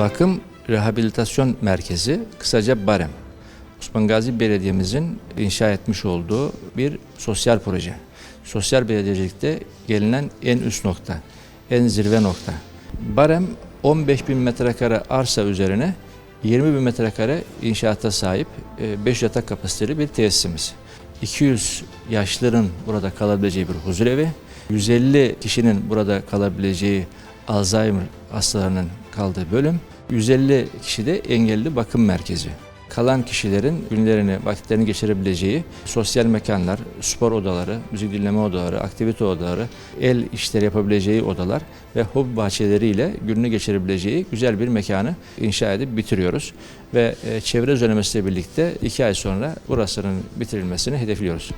Bakım Rehabilitasyon Merkezi, kısaca BAREM. Osman Gazi Belediye'mizin inşa etmiş olduğu bir sosyal proje. Sosyal belediyecilikte gelinen en üst nokta, en zirve nokta. BAREM 15 bin metrekare arsa üzerine 20 bin metrekare inşaata sahip 5 yatak kapasiteli bir tesisimiz. 200 yaşlıların burada kalabileceği bir huzur evi, 150 kişinin burada kalabileceği Alzheimer hastalarının kaldığı bölüm, 150 kişi de engelli bakım merkezi. Kalan kişilerin günlerini, vakitlerini geçirebileceği sosyal mekanlar, spor odaları, müzik dinleme odaları, aktivite odaları, el işleri yapabileceği odalar ve hobi bahçeleriyle gününü geçirebileceği güzel bir mekanı inşa edip bitiriyoruz. Ve e, çevre düzenlemesiyle birlikte iki ay sonra burasının bitirilmesini hedefliyoruz.